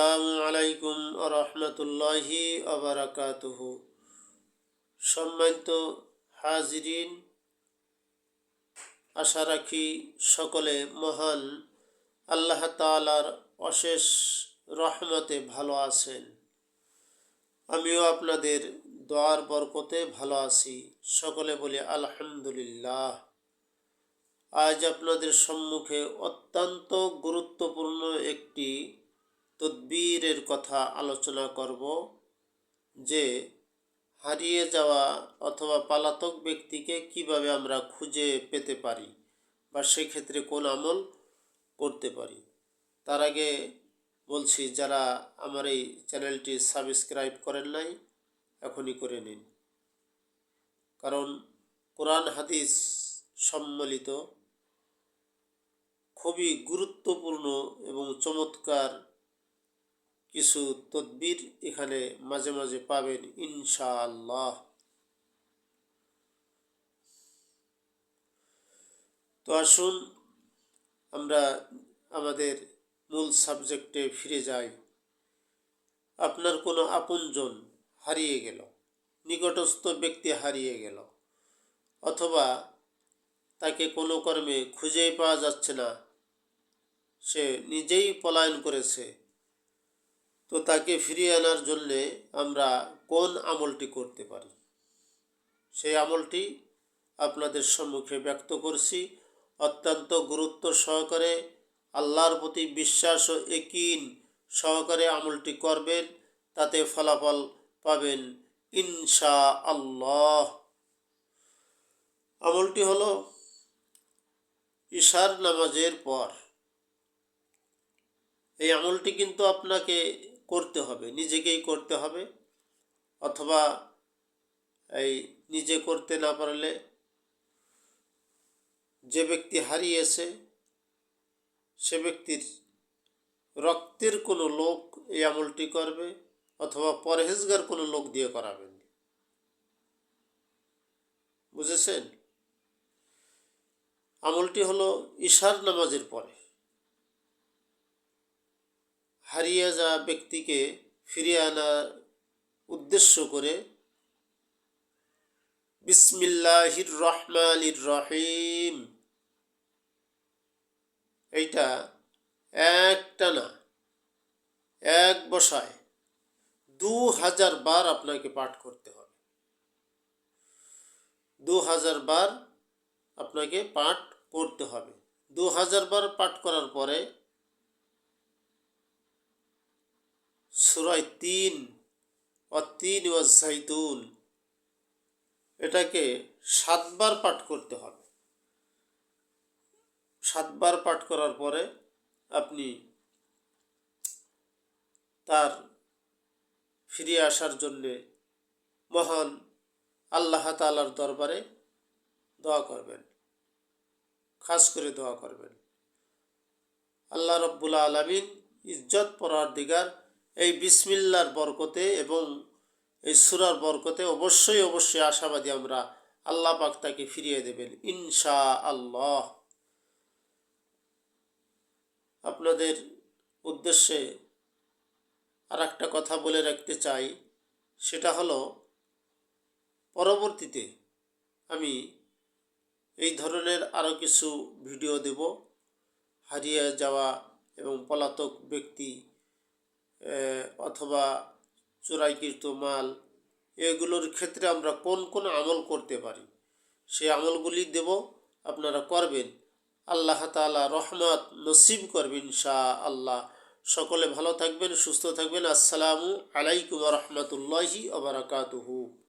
আসসালামু আলাইকুম রহমতুল্লাহি আবরাকাতুহু সম্মানিত হাজিরিন, আশা রাখি সকলে মহান আল্লাহ তালার অশেষ রহমতে ভালো আছেন। আমিও আপনাদের দোয়ার বরকতে ভালো আছি। সকলে বলি আলহামদুলিল্লাহ। আজ আপনাদের সম্মুখে অত্যন্ত গুরুত্বপূর্ণ একটি তদ্বীরের কথা আলোচনা করব যে হারিয়ে যাওয়া অথবা পালাতক ব্যক্তিকে কীভাবে আমরা খুঁজে পেতে পারি বা সেক্ষেত্রে কোন আমল করতে পারি। তার আগে বলছি, যারা আমার এই চ্যানেলটি সাবস্ক্রাইব করেন নাই, এখনই করে নিন। কারণ কোরআন, হাদিস সম্মিলিত খুবই গুরুত্বপূর্ণ এবং চমৎকার কিছু তদবির এখানে মাঝে মাঝে পাবেন, ইনশাআল্লাহ। তো আসুন, আমরা আমাদের মূল সাবজেক্টে ফিরে যাই। আপনার কোনো আপনজন হারিয়ে গেল, নিকটস্থ ব্যক্তি হারিয়ে গেল, অথবা তাকে কোনো কর্মে খুঁজেই পাওয়া যাচ্ছে না, সে নিজেই পলায়ন করেছে তো তাকে ফিরিয়ে আনার জন্যে আমরা কোন আমলটি করতে পারি? সেই আমলটি আপনাদের সম্মুখে ব্যক্ত করছি। অত্যন্ত গুরুত্ব সহকারে আল্লাহর প্রতি বিশ্বাস ও একিন সহকারে আমলটি করবেন, তাতে ফলাফল পাবেন ইনশা আল্লাহ আমলটি হলো ঈশার নামাজের পর। এই আমলটি কিন্তু আপনাকে করতে হবে, নিজেকেই করতে হবে। অথবা এই নিজে করতে না পারলে যে ব্যক্তি হারিয়েছে, সে ব্যক্তির রক্তের কোনো লোক এই আমলটি করবে অথবা পরহেজগার কোনো লোক দিয়ে করাবেন। বুঝেছেন? আমলটি হলো ঈশার নামাজের পরে। হারিয়ে যাওয়া ব্যক্তিকে ফিরিয়ে আনার উদ্দেশ্য করে বিসমিল্লাহির রহমানির রহিম। এইটা একটা না, এক বসায় দু হাজার বার আপনাকে পাঠ করতে হবে। দু হাজার বার আপনাকে পাঠ করতে হবে। দু হাজার বার পাঠ করার পরে সুরাই তিন তিন ও জাইতুন এটাকে সাতবার পাঠ করতে হবে। সাতবার পাঠ করার পরে আপনি তার ফিরে আসার জন্যে মহান আল্লাহ তালার দরবারে দোয়া করবেন। খাস করে দোয়া করবেন। আল্লাহ রব্বুল আলমিন ইজ্জত পরার দিগার এই বিসমিল্লার বরকতে এবং এই সুরার বরকতে অবশ্যই অবশ্যই আশাবাদী আমরা আল্লাহ পাক তাকে ফিরিয়ে দেবেন ইনশা আল্লাহ আপনাদের উদ্দেশ্যে আর একটা কথা বলে রাখতে চাই, সেটা হলো, পরবর্তীতে আমি এই ধরনের আরও কিছু ভিডিও দেব, হারিয়ে যাওয়া এবং পলাতক ব্যক্তি অথবা চোরাইকৃত মাল, এগুলোর ক্ষেত্রে আমরা কোন কোন আমল করতে পারি? সেই আমলগুলি দেব, আপনারা করবেন। আল্লাহ তালা রহমত নসিব করবেন শাহ আল্লাহ সকলে ভালো থাকবেন, সুস্থ থাকবেন। আসসালামু আলাইকুম রহমতুল্লাহি আবরাকাতুহু